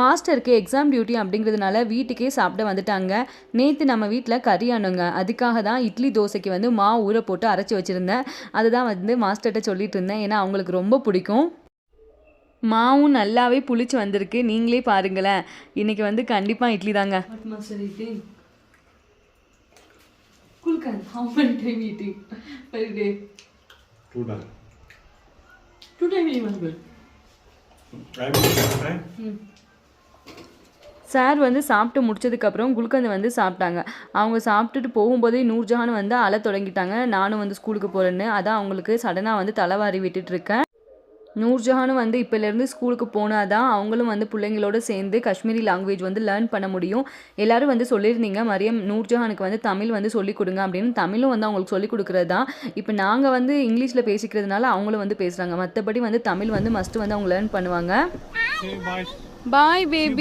மாஸ்டருக்கு exam duty அப்படிங்கிறதுனால வீட்டுக்கே சாப்பிட வந்துட்டாங்க. நேற்று நம்ம வீட்டில் கறி ஆனுங்க. அதுக்காக தான் இட்லி தோசைக்கு வந்து மாவு ஊற போட்டு அரைச்சி வச்சுருந்தேன். அதுதான் வந்து மாஸ்டர்கிட்ட சொல்லிட்டு இருந்தேன். ஏன்னா அவங்களுக்கு ரொம்ப பிடிக்கும். மாவும் நல்லாவே புளிச்சு வந்திருக்கு. நீங்களே பாருங்களேன். இன்னைக்கு வந்து கண்டிப்பாக இட்லி தாங்க. What must I eating? Kulkan, how many time eating. per day? Two done. Two time even good. Sir வந்து சாப்பிட்டு முடிச்சதுக்கப்புறம் குல்கந்து வந்து சாப்பிட்டாங்க. அவங்க சாப்பிட்டுட்டு போகும்போதே நூர்ஜஹான் வந்து அழ தொடங்கிட்டாங்க. நானும் வந்து ஸ்கூலுக்கு போகிறேன்னு அதான் அவங்களுக்கு சடனாக வந்து தலைவாரி விட்டுட்டு இருக்கேன். நூர்ஜஹானும் வந்து இப்போலேருந்து ஸ்கூலுக்கு போனால் தான் அவங்களும் வந்து பிள்ளைங்களோட சேர்ந்து காஷ்மீரி லாங்குவேஜ் வந்து லேர்ன் பண்ண முடியும். எல்லாரும் வந்து சொல்லியிருந்தீங்க மரியம் நூர்ஜஹானுக்கு வந்து தமிழ் வந்து சொல்லிக் கொடுங்க அப்படின்னு. தமிழும் வந்து அவங்களுக்கு சொல்லிக் கொடுக்குறது தான். இப்போ நாங்கள் வந்து இங்கிலீஷில் பேசிக்கிறதுனால அவங்களும் வந்து பேசுகிறாங்க மற்றபடி வந்து தமிழ் வந்து மஸ்ட்டு வந்து அவங்க லேர்ன் பண்ணுவாங்க. Boy baby